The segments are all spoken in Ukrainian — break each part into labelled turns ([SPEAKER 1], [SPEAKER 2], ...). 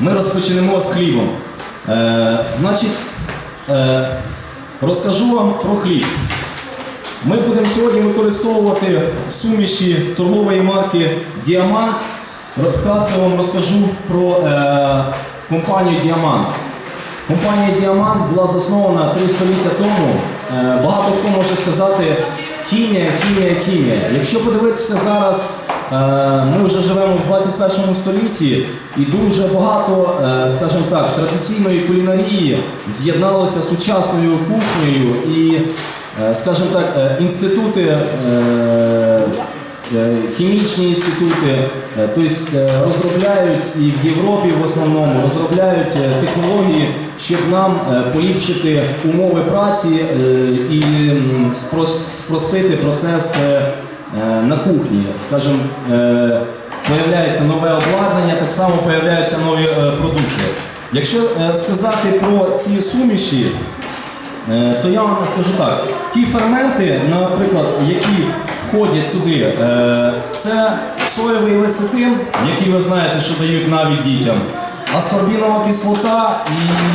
[SPEAKER 1] Ми розпочнемо з хлібом. Е, значить, е, розкажу вам про хліб. Ми будемо сьогодні використовувати суміші торгової марки Діамант. Вкратце вам розкажу про е, компанію Діамант. Компанія Діамант була заснована три століття тому. Е, багато хто може сказати хімія, хімія, хімія. Якщо подивитися зараз, ми вже живемо в 21 столітті і дуже багато, е, скажімо так, традиційної кулінарії з'єдналося з сучасною кухнею і, е, скажімо так, е, інститути. е, Е, хімічні інститути, е, тобто е, розробляють і в Європі в основному розробляють е, технології, щоб нам е, поліпшити умови праці е, і спростити процес е, е, на кухні. Скажімо, е, появляється нове обладнання, так само появляються нові е, продукти. Якщо е, сказати про ці суміші, Е, то я вам скажу так: ті ферменти, наприклад, які входять туди, е, це соєвий лецитин, який ви знаєте, що дають навіть дітям, аскорбінова кислота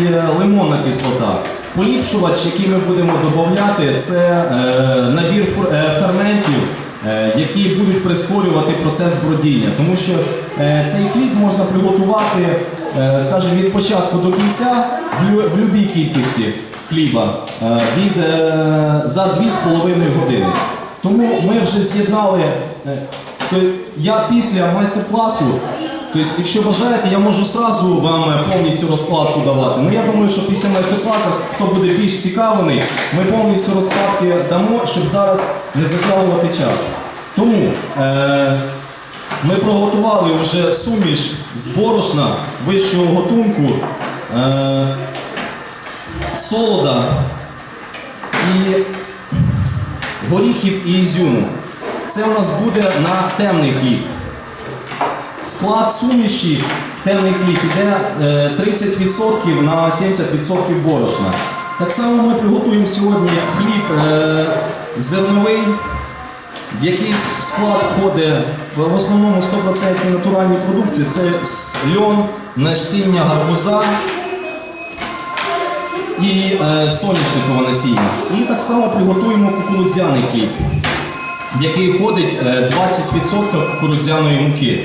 [SPEAKER 1] і е, лимонна кислота. Поліпшувач, який ми будемо додати, це е, набір е, ферментів, е, які будуть прискорювати процес бродіння. Тому що е, цей хліб можна приготувати, е, скажімо, від початку до кінця в будь-якій кількості хліба е, від, за 2,5 години. Тому ми вже з'єднали. я після майстер-класу, тобто, якщо бажаєте, я можу сразу вам повністю розкладку давати. Ну я думаю, що після майстер-класу, хто буде більш цікавлений, ми повністю розкладки дамо, щоб зараз не затягувати час. Тому е, ми приготували вже суміш з борошна вищого готунку. Е, солода і горіхів і ізюму. Це у нас буде на темний хліб. Склад суміші темний хліб йде е, 30% на 70% борошна. Так само ми приготуємо сьогодні хліб е, зерновий, в який склад входить в основному 100% натуральні продукти. Це льон, насіння гарбуза, і е, соняшникове насіння. І так само приготуємо кукурудзяний кліп, в який входить е, 20% кукурудзяної муки.